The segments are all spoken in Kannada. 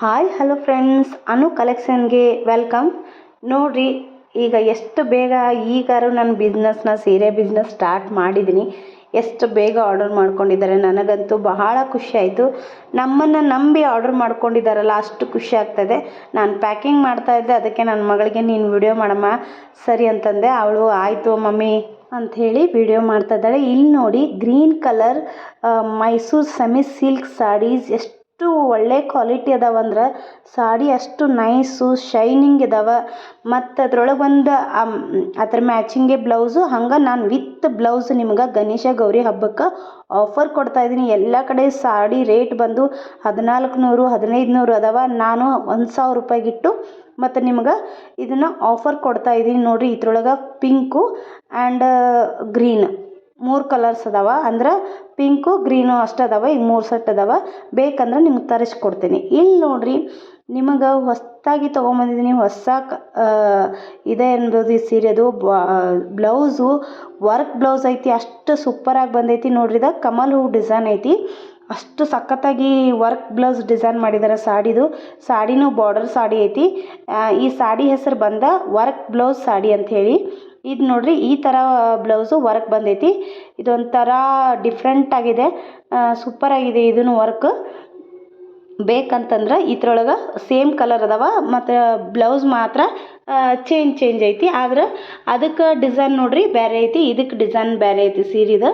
ಹಾಯ್ ಹಲೋ ಫ್ರೆಂಡ್ಸ್ ಅನು ಕಲೆಕ್ಷನ್ಗೆ ವೆಲ್ಕಮ್ ನೋಡಿರಿ, ಈಗ ಎಷ್ಟು ಬೇಗ ಈಗಾರು ನನ್ನ ಬಿಸ್ನೆಸ್ನ ಸೀರೆ ಬಿಸ್ನೆಸ್ ಸ್ಟಾರ್ಟ್ ಮಾಡಿದ್ದೀನಿ. ಎಷ್ಟು ಬೇಗ ಆರ್ಡರ್ ಮಾಡ್ಕೊಂಡಿದ್ದಾರೆ ನನಗಂತೂ ಬಹಳ ಖುಷಿ ಆಯಿತು. ನಮ್ಮನ್ನು ನಂಬಿ ಆರ್ಡರ್ ಮಾಡ್ಕೊಂಡಿದ್ದಾರಲ್ಲ, ಅಷ್ಟು ಖುಷಿ ಆಗ್ತದೆ. ನಾನು ಪ್ಯಾಕಿಂಗ್ ಮಾಡ್ತಾ ಇದ್ದೆ, ಅದಕ್ಕೆ ನನ್ನ ಮಗಳಿಗೆ, ನೀನು ವಿಡಿಯೋ ಮಾಡಮ್ಮ. ಸರಿ ಅಂತಂದೆ, ಅವಳು ಆಯಿತು ಮಮ್ಮಿ. ಅಂಥೇಳಿ ವಿಡಿಯೋ ಮಾಡ್ತಾ ಇದ್ದಾಳೆ. ಇಲ್ಲಿ ನೋಡಿ green colour Mysuru semi silk saris ಎಷ್ಟು ಒಳ್ಳೆ ಕ್ವಾಲಿಟಿ ಅದಾವಂದ್ರೆ ಸಾಡಿ ಅಷ್ಟು ನೈಸು ಶೈನಿಂಗ್ ಇದಾವೆ. ಮತ್ತು ಅದ್ರೊಳಗೆ ಒಂದು ಅದ್ರ ಮ್ಯಾಚಿಂಗೆ ಬ್ಲೌಸು ಹಂಗೆ ನಾನು ವಿತ್ ಬ್ಲೌಸ್ ನಿಮ್ಗೆ ಗಣೇಶ ಗೌರಿ ಹಬ್ಬಕ್ಕೆ ಆಫರ್ ಕೊಡ್ತಾ ಇದ್ದೀನಿ ಎಲ್ಲ ಕಡೆ ಸಾಡಿ ರೇಟ್ ಬಂದು ಹದಿನಾಲ್ಕು ನೂರು ಹದಿನೈದು ನೂರು ಅದಾವೆ. ನಾನು ಒಂದು ಸಾವಿರ ರೂಪಾಯಿಗಿಟ್ಟು ಮತ್ತು ನಿಮ್ಗೆ ಇದನ್ನು ಆಫರ್ ಕೊಡ್ತಾ ಇದ್ದೀನಿ ನೋಡಿರಿ ಇದ್ರೊಳಗೆ ಪಿಂಕು ಆ್ಯಂಡ್ ಗ್ರೀನ್. ಮೂರು ಕಲರ್ಸ್ ಅದಾವ. ಅಂದ್ರೆ ಪಿಂಕು, ಗ್ರೀನು ಅಷ್ಟು ಅದಾವ. ಈಗ ಮೂರು ಸೆಟ್ ಅದಾವ. ಬೇಕಂದ್ರೆ ನಿಮ್ಗೆ ತರಿಸ್ಕೊಡ್ತೀನಿ. ಇಲ್ಲಿ ನೋಡಿರಿ, ನಿಮಗೆ ಹೊಸದಾಗಿ ತೊಗೊಂಬಂದಿದ್ದೀನಿ ಹೊಸ ಇದೆ ಅನ್ಬೋದು ಈ ಸೀರೆದು ಬ್ಲೌಸು ವರ್ಕ್ ಬ್ಲೌಸ್ ಐತಿ. ಅಷ್ಟು ಸೂಪರಾಗಿ ಬಂದೈತಿ. ನೋಡ್ರಿ, ಇದು ಕಮಲ್ ಹೂ ಡಿಸೈನ್ ಐತಿ. ಅಷ್ಟು ಸಖತ್ತಾಗಿ ವರ್ಕ್ ಬ್ಲೌಸ್ ಡಿಸೈನ್ ಮಾಡಿದ್ದಾರೆ ಸಾಡಿದು. ಸಾಡಿನೂ ಬಾರ್ಡರ್ ಸಾಡಿ ಐತಿ. ಈ ಸಾಡಿ ಹೆಸರು ಬಂದ ವರ್ಕ್ ಬ್ಲೌಸ್ ಸಾಡಿ ಅಂಥೇಳಿ ಇದು ನೋಡ್ರಿ, ಈ ಥರ ಬ್ಲೌಸು ವರ್ಕ್ ಬಂದೈತಿ. ಇದೊಂಥರ ಡಿಫ್ರೆಂಟ್ ಆಗಿದೆ. ಸೂಪರಾಗಿದೆ ಇದೂ ವರ್ಕ್ ಬೇಕಂತಂದ್ರೆ ಇದ್ರೊಳಗೆ ಸೇಮ್ ಕಲರ್ ಅದಾವ, ಮತ್ತು ಬ್ಲೌಸ್ ಮಾತ್ರ ಚೇಂಜ್ ಚೇಂಜ್ ಐತಿ. ಆದ್ರೆ ಅದಕ್ಕೆ ಡಿಸೈನ್ ನೋಡಿರಿ ಬೇರೆ ಐತಿ. ಇದಕ್ಕೆ ಡಿಸೈನ್ ಬೇರೆ ಐತಿ ಸೀರೆದು.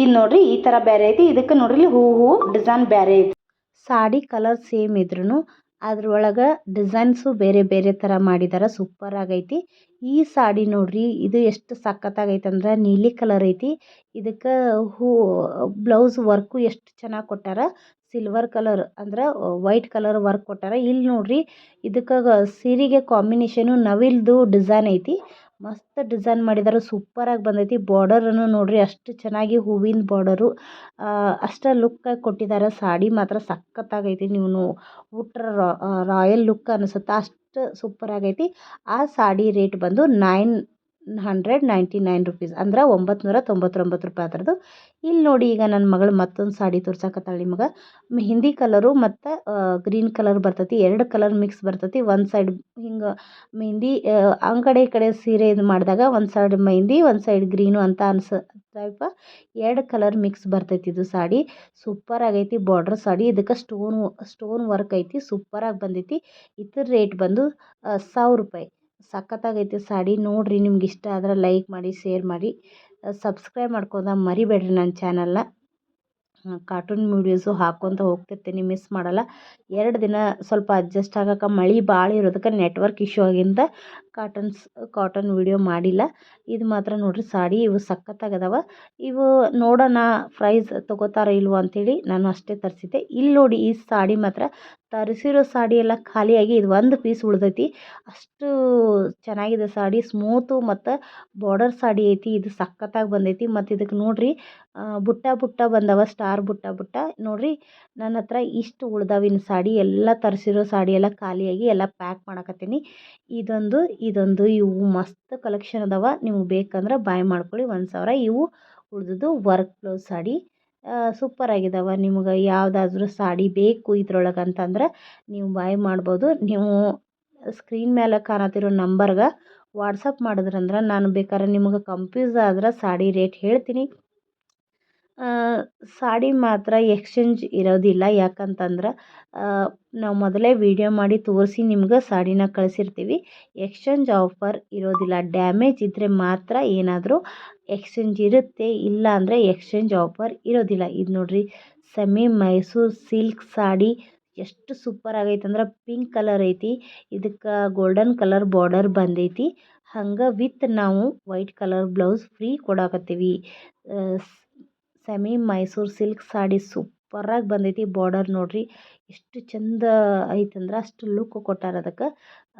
ಇದು ನೋಡಿರಿ, ಈ ಥರ ಬೇರೆ ಐತಿ. ಇದಕ್ಕೆ ನೋಡಿರಿ ಹೂವು ಹೂವು ಡಿಸೈನ್ ಬೇರೆ ಐತಿ. ಸಾಡಿ ಕಲರ್ ಸೇಮ್ ಇದ್ರೂ ಅದ್ರೊಳಗೆ ಡಿಸೈನ್ಸು ಬೇರೆ ಬೇರೆ ಥರ ಮಾಡಿದ್ದಾರೆ ಸೂಪರ್ ಆಗೈತಿ. ಈ ಸಾಡಿ ನೋಡಿರಿ, ಇದು ಎಷ್ಟು ಸಖತ್ತಾಗೈತೆ ಅಂದ್ರೆ ನೀಲಿ ಕಲರ್ ಐತಿ. ಇದಕ್ಕೆ ಹೂ ಬ್ಲೌಸ್ ವರ್ಕು ಎಷ್ಟು ಚೆನ್ನಾಗಿ ಕೊಟ್ಟಾರ ಸಿಲ್ವರ್ ಕಲರ್ ಅಂದ್ರೆ ವೈಟ್ ಕಲರ್ ವರ್ಕ್ ಕೊಟ್ಟಾರ. ಇಲ್ಲಿ ನೋಡಿರಿ, ಇದಕ್ಕೆ ಸೀರೆಗೆ ಕಾಂಬಿನೇಷನು ನವಿಲ್ದು ಡಿಸೈನ್ ಐತಿ. ಮಸ್ತ್ ಡಿಸೈನ್ ಮಾಡಿದ್ದಾರೆ ಸೂಪರಾಗಿ ಬಂದೈತಿ. ಬಾರ್ಡರನ್ನು ನೋಡಿರಿ, ಅಷ್ಟು ಚೆನ್ನಾಗಿ ಹೂವಿನ ಬಾರ್ಡರು ಅಷ್ಟು ಲುಕ್ಕಾಗಿ ಕೊಟ್ಟಿದ್ದಾರೆ ಸಾಡಿ ಮಾತ್ರ ಸಖತ್ತಾಗೈತಿ. ನೀವು ಉಟ್ರ ರಾಯಲ್ ಲುಕ್ ಅನಿಸುತ್ತೆ ಅಷ್ಟು ಸೂಪರಾಗೈತಿ ಆ ಸಾಡಿ ರೇಟ್ ಬಂದು nine hundred ninety nine rupees. ಅಂದ್ರೆ ಒಂಬತ್ತು ನೂರ ತೊಂಬತ್ತೊಂಬತ್ತು ರೂಪಾಯಿ ಅದರದು ಇಲ್ಲಿ ನೋಡಿ ಈಗ ನನ್ನ ಮಗಳು ಮತ್ತೊಂದು ಸಾಡಿ ತೋರ್ಸಕತ್ತಾಳೆ ನಿಮಗೆ. ಮೆಹಂದಿ ಕಲರು ಮತ್ತು ಗ್ರೀನ್ ಕಲರ್ ಬರ್ತೈತಿ. ಎರಡು ಕಲರ್ ಮಿಕ್ಸ್ ಬರ್ತೈತಿ. ಒಂದು ಸೈಡ್ ಹಿಂಗೆ ಮೆಹಂದಿ, ಆ ಕಡೆ ಈ ಕಡೆ ಸೀರೆ ಇದು ಮಾಡಿದಾಗ ಒಂದು ಸೈಡ್ ಮೆಹಂದಿ, ಒಂದು ಸೈಡ್ ಗ್ರೀನು ಅಂತ ಅನ್ಸ ಟೈಪ ಎರಡು ಕಲರ್ ಮಿಕ್ಸ್ ಬರ್ತೈತಿ ಇದು ಸಾಡಿ. ಸೂಪರ್ ಆಗೈತಿ. ಬಾರ್ಡ್ರ್ ಸಾಡಿ. ಇದಕ್ಕೆ ಸ್ಟೋನ್ ಸ್ಟೋನ್ ವರ್ಕ್ ಐತಿ. ಸೂಪರಾಗಿ ಬಂದೈತಿ. ಇದ್ರ ರೇಟ್ ಬಂದು ಸಾವಿರ ರೂಪಾಯಿ. ಸಖತ್ತಾಗೈತಿ ಸಾಡಿ. ನೋಡಿರಿ ನಿಮ್ಗೆ ಇಷ್ಟ ಆದ್ರೆ ಲೈಕ್ ಮಾಡಿ ಶೇರ್ ಮಾಡಿ. ಸಬ್ಸ್ಕ್ರೈಬ್ ಮಾಡ್ಕೊಂಡ ಮರಿಬೇಡ್ರಿ ನನ್ನ ಚಾನಲ್ನ ಕಾರ್ಟೂನ್ ವೀಡಿಯೋಸು ಹಾಕ್ಕೊತ ಹೋಗ್ತಿರ್ತೀನಿ ಮಿಸ್ ಮಾಡಲ್ಲ. ಎರಡು ದಿನ ಸ್ವಲ್ಪ ಅಡ್ಜಸ್ಟ್ ಆಗಕ್ಕೆ ಮಳೆ ಭಾಳ ಇರೋದಕ್ಕೆ ನೆಟ್ವರ್ಕ್ ಇಶ್ಯೂ ಆಗಿಂದ ಕಾಟನ್ಸ್ ಕಾಟನ್ ವೀಡಿಯೋ ಮಾಡಿಲ್ಲ. ಇದು ಮಾತ್ರ ನೋಡಿರಿ ಸಾಡಿ ಇವು ಸಖತ್ತಾಗದವ. ಇವು ನೋಡೋಣ ಪ್ರೈಸ್ ತೊಗೋತಾರೋ ಇಲ್ವೋ ಅಂಥೇಳಿ ನಾನು ಅಷ್ಟೇ ತರಿಸಿದ್ದೆ. ಇಲ್ಲಿ ನೋಡಿ ಈ ಸಾಡಿ ಮಾತ್ರ ತರಿಸಿರೋ ಸಾಡಿ ಎಲ್ಲ ಖಾಲಿಯಾಗಿ ಇದು ಒಂದು ಪೀಸ್ ಉಳಿದೈತಿ. ಅಷ್ಟು ಚೆನ್ನಾಗಿದೆ ಸಾಡಿ ಸ್ಮೂತು ಮತ್ತು ಬಾರ್ಡರ್ ಸಾಡಿ ಐತಿ. ಇದು ಸಖತ್ತಾಗಿ ಬಂದೈತಿ. ಮತ್ತು ಇದಕ್ಕೆ ನೋಡಿರಿ ಬುಟ್ಟ ಬುಟ್ಟ ಬಂದವ ಸ್ಟಾರ್ ಬುಟ್ಟ ಬುಟ್ಟ. ನೋಡಿರಿ ನನ್ನ ಹತ್ರ ಇಷ್ಟು ಉಳ್ದಾವಿನ ಸಾಡಿ. ಎಲ್ಲ ತರಿಸಿರೋ ಸಾಡಿ ಎಲ್ಲ ಖಾಲಿಯಾಗಿ ಎಲ್ಲ ಪ್ಯಾಕ್ ಮಾಡಕತ್ತೀನಿ. ಇದೊಂದು ಇದೊಂದು, ಇವು ಮಸ್ತ್ ಕಲೆಕ್ಷನ್ ಅದಾವ. ನಿಮ್ಗೆ ಬೇಕಂದ್ರೆ ಬಾಯ್ ಮಾಡ್ಕೊಳ್ಳಿ. ಒಂದು ಸಾವಿರ ಇವು ಉಳಿದದ್ದು ವರ್ಕ್ ಬ್ಲೌಸ್ ಸಾಡಿ. ಸೂಪರ್ ಆಗಿದಾವ. ನಿಮ್ಗೆ ಯಾವುದಾದ್ರೂ ಸಾಡಿ ಬೇಕು ಇದ್ರೊಳಗೆ ಅಂತಂದ್ರೆ ನೀವು ಬಾಯ್ ಮಾಡ್ಬೋದು. ನೀವು ಸ್ಕ್ರೀನ್ ಮೇಲೆ ಕಾಣತ್ತಿರೋ ನಂಬರ್ಗೆ ವಾಟ್ಸಪ್ ಮಾಡಿದ್ರಂದ್ರೆ ನಾನು ಬೇಕಾದ್ರೆ ನಿಮ್ಗೆ ಕನ್ಫ್ಯೂಸ್ ಆದ್ರೆ ಸಾಡಿ ರೇಟ್ ಹೇಳ್ತೀನಿ. ಸಾಡಿ ಮಾತ್ರ ಎಕ್ಸ್ಚೇಂಜ್ ಇರೋದಿಲ್ಲ. ಯಾಕಂತಂದ್ರೆ ನಾವು ಮೊದಲೇ ವಿಡಿಯೋ ಮಾಡಿ ತೋರಿಸಿ ನಿಮ್ಗೆ ಸಾಡಿನ ಕಳಿಸಿರ್ತೀವಿ. ಎಕ್ಸ್ಚೇಂಜ್ ಆಫರ್ ಇರೋದಿಲ್ಲ. ಡ್ಯಾಮೇಜ್ ಇದ್ದರೆ ಮಾತ್ರ ಏನಾದರೂ ಎಕ್ಸ್ಚೇಂಜ್ ಇರುತ್ತೆ, ಇಲ್ಲ ಅಂದರೆ ಎಕ್ಸ್ಚೇಂಜ್ ಆಫರ್ ಇರೋದಿಲ್ಲ. ಇದು ನೋಡಿರಿ, ಸೆಮಿ ಮೈಸೂರು ಸಿಲ್ಕ್ ಸಾಡಿ ಎಷ್ಟು ಸೂಪರ್ ಆಗೈತೆ ಅಂದ್ರೆ ಪಿಂಕ್ ಕಲರ್ ಐತಿ. ಇದಕ್ಕೆ ಗೋಲ್ಡನ್ ಕಲರ್ ಬಾರ್ಡರ್ ಬಂದೈತಿ. ಹಂಗೆ ವಿತ್ ನಾವು ವೈಟ್ ಕಲರ್ ಬ್ಲೌಸ್ ಫ್ರೀ ಕೊಡಾಕತ್ತೀವಿ. ಸೆಮಿ ಮೈಸೂರು ಸಿಲ್ಕ್ ಸಾಡಿ ಸೂಪರಾಗಿ ಬಂದೈತಿ ಬಾರ್ಡರ್ ನೋಡಿರಿ. ಎಷ್ಟು ಚಂದ ಐತಂದ್ರೆ ಅಷ್ಟು ಲುಕ್ ಕೊಟ್ಟಾರ ಅದಕ್ಕೆ.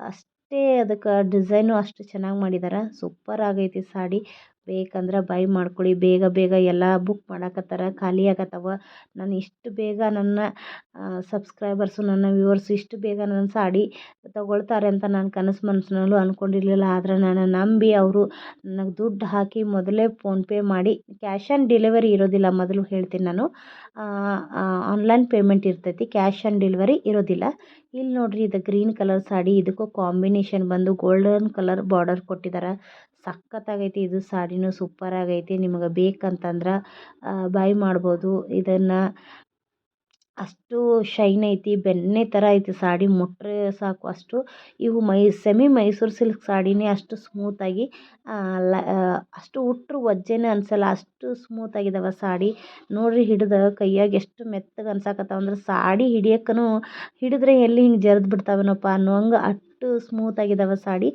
ಅಷ್ಟೇ ಅದಕ್ಕೆ ಡಿಸೈನು ಅಷ್ಟು ಚೆನ್ನಾಗಿ ಮಾಡಿದ್ದಾರೆ ಸೂಪರ್ ಆಗೈತಿ ಸಾಡಿ. ಬೇಕಂದ್ರೆ ಬೈ ಮಾಡ್ಕೊಳ್ಳಿ ಬೇಗ ಬೇಗ ಎಲ್ಲ ಬುಕ್ ಮಾಡಕತ್ತಾರ. ಖಾಲಿ ಆಗತ್ತವ. ನಾನು ಇಷ್ಟು ಬೇಗ ನನ್ನ ಸಬ್ಸ್ಕ್ರೈಬರ್ಸು ನನ್ನ ವ್ಯೂವರ್ಸ್ ಇಷ್ಟು ಬೇಗ ನನ್ನ ಸಾಡಿ ತಗೊಳ್ತಾರೆ ಅಂತ ನಾನು ಕನಸು ಮನಸ್ಸಿನಲ್ಲೂ ಅಂದ್ಕೊಂಡಿರಲಿಲ್ಲ ಆದರೆ ನಾನು ನಂಬಿ ಅವರು ನನಗೆ ದುಡ್ಡು ಹಾಕಿ ಮೊದಲೇ ಫೋನ್ಪೇ ಮಾಡಿ ಕ್ಯಾಶ್ ಆನ್ ಡೆಲಿವರಿ ಇರೋದಿಲ್ಲ. ಮೊದಲು ಹೇಳ್ತೀನಿ ನಾನು. ಆನ್ಲೈನ್ ಪೇಮೆಂಟ್ ಇರ್ತೈತಿ. ಕ್ಯಾಶ್ ಆನ್ ಡೆಲಿವರಿ ಇರೋದಿಲ್ಲ. ಇಲ್ಲಿ ನೋಡ್ರಿ ಇದು ಗ್ರೀನ್ ಕಲರ್ ಸಾಡಿ. ಇದಕ್ಕೂ ಕಾಂಬಿನೇಷನ್ ಬಂದು ಗೋಲ್ಡನ್ ಕಲರ್ ಬಾರ್ಡರ್ ಕೊಟ್ಟಿದ್ದಾರೆ ಸಖತ್ತಾಗೈತಿ ಇದು ಸಾಡಿನೂ ಸೂಪರ್ ಆಗೈತಿ. ನಿಮಗೆ ಬೇಕಂತಂದ್ರೆ ಬೈ ಮಾಡ್ಬೋದು. ಇದನ್ನು ಅಷ್ಟು ಶೈನ್ ಐತಿ, ಬೆಣ್ಣೆ ಥರ ಐತಿ ಸಾಡಿ, ಮುಟ್ರೆ ಸಾಕು ಅಷ್ಟು. ಇವು ಮೈ ಸೆಮಿ ಮೈಸೂರು ಸಿಲ್ಕ್ ಸಾಡಿನೇ ಅಷ್ಟು ಸ್ಮೂತಾಗಿ ಲ ಅಷ್ಟು ಉಟ್ಟರು ವಜ್ಜೆನೇ ಅನಿಸಲ್ಲ, ಅಷ್ಟು ಸ್ಮೂತಾಗಿದ್ದಾವೆ ಸಾಡಿ. ನೋಡ್ರಿ ಹಿಡಿದ ಕೈಯಾಗ ಎಷ್ಟು ಮೆತ್ತಗೆ ಅನ್ಸಾಕತ್ತಾವ ಅಂದ್ರೆ ಸಾಡಿ ಹಿಡಿಯೋಕ್ಕೂ ಹಿಡಿದ್ರೆ ಎಲ್ಲಿ ಹಿಂಗೆ ಜರ್ದು ಬಿಡ್ತಾವೇನಪ್ಪ ಅನ್ನೋ ಅಷ್ಟು ಸ್ಮೂತಾಗಿದ್ದಾವೆ ಸಾಡಿ.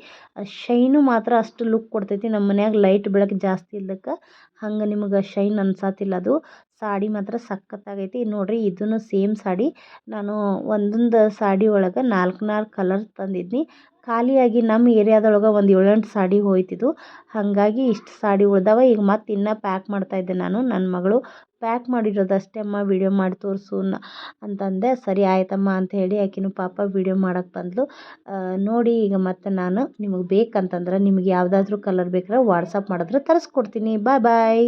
ಶೈನು ಮಾತ್ರ ಅಷ್ಟು ಲುಕ್ ಕೊಡ್ತೈತಿ. ನಮ್ಮ ಮನ್ಯಾಗ ಲೈಟ್ ಬೆಳಕು ಜಾಸ್ತಿ ಇಲ್ದಕ್ಕೆ ಹಂಗೆ ನಿಮಗೆ ಶೈನ್ ಅನ್ಸತ್ತಿಲ್ಲ ಅದು. ಸಾಡಿ ಮಾತ್ರ ಸಖತ್ತಾಗೈತಿ. ನೋಡಿರಿ ಇದೂ ಸೇಮ್ ಸಾಡಿ. ನಾನು ಒಂದೊಂದು ಸಾಡಿ ಒಳಗೆ ನಾಲ್ಕು ನಾಲ್ಕು ಕಲರ್ ತಂದಿದ್ನಿ. ಖಾಲಿಯಾಗಿ ನಮ್ಮ ಏರಿಯಾದೊಳಗೆ ಒಂದು ಏಳೆಂಟು ಸಾಡಿ ಹೋಯ್ತಿದ್ದು ಹಾಗಾಗಿ ಇಷ್ಟು ಸಾಡಿ ಉಳ್ದಾವ. ಈಗ ಮತ್ತೆ ಇನ್ನೂ ಪ್ಯಾಕ್ ಮಾಡ್ತಾಯಿದ್ದೆ ನಾನು. ನನ್ನ ಮಗಳು ಪ್ಯಾಕ್ ಮಾಡಿರೋದಷ್ಟೇ ಅಮ್ಮ ವೀಡಿಯೋ ಮಾಡಿ ತೋರಿಸು ಅಂತಂದೆ, ಸರಿ ಆಯಿತಮ್ಮ ಅಂತ ಹೇಳಿ ಆಕಿನೂ ಪಾಪ ವೀಡಿಯೋ ಮಾಡಕ್ಕೆ ಬಂದಳು ನೋಡಿ ಈಗ ಮತ್ತೆ ನಾನು ನಿಮಗೆ ಬೇಕಂತಂದ್ರೆ ನಿಮಗೆ ಯಾವುದಾದ್ರೂ ಕಲರ್ ಬೇಕಾದ್ರೆ ವಾಟ್ಸಪ್ ಮಾಡಿದ್ರೆ ತರಿಸ್ಕೊಡ್ತೀನಿ. ಬಾಯ್ ಬಾಯ್